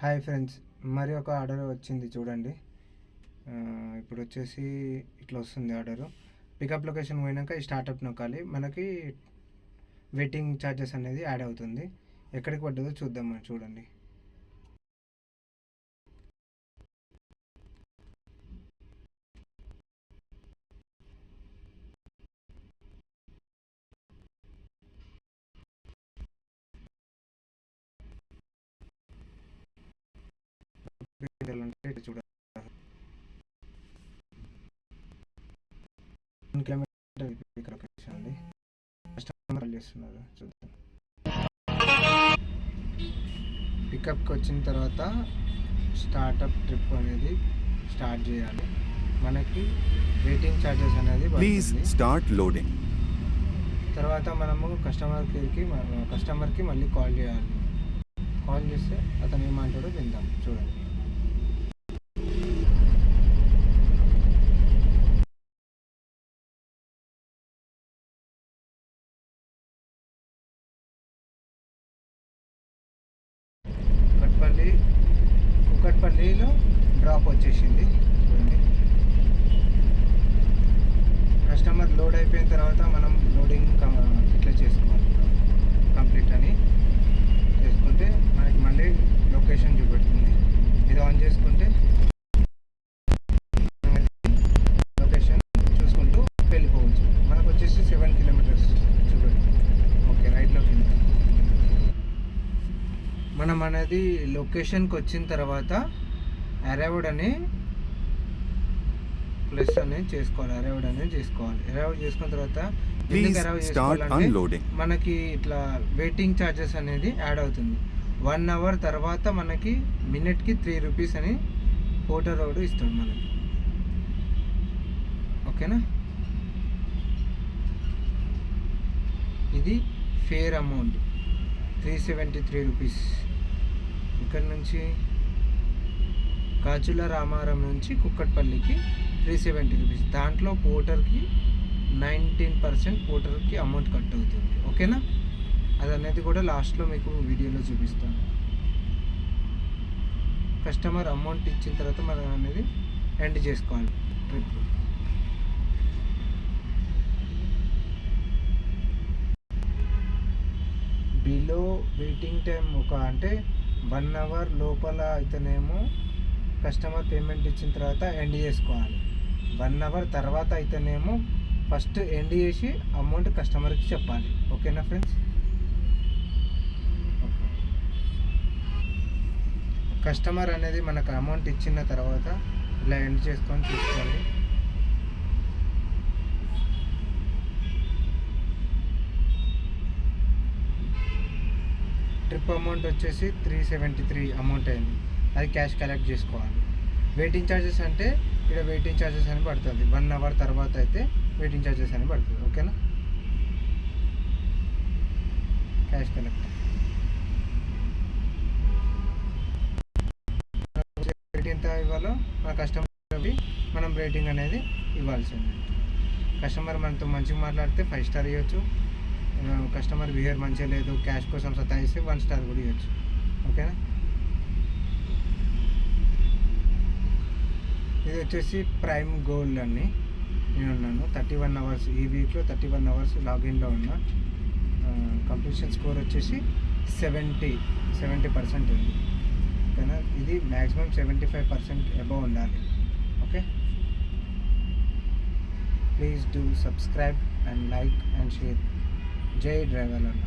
Hi friends మరి ఒక order వచ్చింది చూడండి. ఇప్పుడు వచ్చేసి ఇట్లా వస్తుంది ఆర్డరు. పికప్ లొకేషన్ పోయినాక ఈ స్టార్టప్ నొక్కాలి. మనకి వెయిటింగ్ ఛార్జెస్ అనేది యాడ్ అవుతుంది. ఎక్కడికి పడ్డదో చూద్దాం మనం చూడండి. అంటే చూడాలి కస్టమర్ చేస్తున్నారు చూద్దాం పికప్కి వచ్చిన తర్వాత స్టార్టప్ ట్రిప్ అనేది స్టార్ట్ చేయాలి మనకి వెయిటింగ్ ఛార్జెస్ అనేది ప్లీజ్ స్టార్ట్ లోడింగ్ తర్వాత మనము కస్టమర్ కేర్కి కస్టమర్కి మళ్ళీ కాల్ చేయాలి. కాల్ చేస్తే అతను ఏమంటాడో విందాం. చూడండి. కుక్కట్పల్లి కుక్కట్పల్లిలో డ్రాప్ వచ్చేసింది. చూడండి కస్టమర్ లోడ్ అయిపోయిన తర్వాత మనం లోడింగ్ ఇట్లా చేసుకోవాలి. మనం అనేది లొకేషన్కి వచ్చిన తర్వాత అరైవ్డ్ అని ప్లస్ అనేది చేసుకోవాలి అరైవ్డ్ అనేది చేసుకోవాలి. అరైవ్ చేసుకున్న తర్వాత ఎందుకు చేసుకోవాలంటే. మనకి ఇట్లా వెయిటింగ్ ఛార్జెస్ అనేది యాడ్ అవుతుంది. వన్ అవర్ తర్వాత మనకి మినిట్కి త్రీ రూపీస్ అని ఫోటో రోడ్ ఇస్తాడు మనకి. ఓకేనా ఇది fare amount three seventy three rupees ఇక్కడి నుంచి కాచుల రామారం నుంచి కుక్కట్పల్లికి త్రీ సెవెంటీ రూపీస్ దాంట్లో పోటర్కి నైన్టీన్ పర్సెంట్ పోటర్కి అమౌంట్ కట్ అవుతుంది. ఓకేనా? అది అనేది కూడా లాస్ట్లో మీకు వీడియోలో చూపిస్తాను. కస్టమర్ అమౌంట్ ఇచ్చిన తర్వాత మనం అనేది ఎండ్ చేసుకోవాలి. ట్రిప్ బిలో వెయిటింగ్ టైం ఒక అంటే వన్ అవర్ లోపల అయితేనేమో కస్టమర్ పేమెంట్ ఇచ్చిన తర్వాత ఎండ్ చేసుకోవాలి. వన్ అవర్ తర్వాత అయితేనేమో ఫస్ట్ ఎండ్ చేసి అమౌంట్ కస్టమర్కి చెప్పాలి. ఓకేనా ఫ్రెండ్స్? కస్టమర్ అనేది మనకు అమౌంట్ ఇచ్చిన తర్వాత ఇలా ఎండ్ చేసుకొని చూసుకోండి ట్రిప్ అమౌంట్ వచ్చేసి త్రీ సెవెంటీ త్రీ అమౌంట్ అయింది. అది క్యాష్ కలెక్ట్ చేసుకోవాలి. వెయిటింగ్ ఛార్జెస్ అంటే ఇక్కడ వెయిటింగ్ ఛార్జెస్ అని పడుతుంది. వన్ అవర్ తర్వాత అయితే వెయిటింగ్ ఛార్జెస్ అని పడుతుంది. ఓకేనా క్యాష్ కలెక్ట్ రేట్ ఎంత ఇవ్వాలో మన కస్టమర్ మనం రేటింగ్ అనేది ఇవ్వాల్సింది. కస్టమర్ మనతో మంచిగా మాట్లాడితే ఫైవ్ స్టార్ ఇవ్వచ్చు. కస్టమర్ బిహేవియర్ మంచిగా లేదు క్యాష్ కోసం సతాయిస్తే వన్ స్టార్ కూడా ఇవ్వచ్చు. ఓకేనా ఇది వచ్చేసి ప్రైమ్ గోల్డ్ అని నేను ఉన్నాను. థర్టీ వన్ అవర్స్ ఈ వీక్లో థర్టీ వన్ అవర్స్ లాగిన్లో ఉన్నా. కంప్లీషన్ స్కోర్ వచ్చేసి సెవెంటీ సెవెంటీ పర్సెంట్ ఉంది. ఓకేనా ఇది maximum seventy five percent above ఉండాలి. Okay please do subscribe and like and share జై డ్రైవర్ అన్న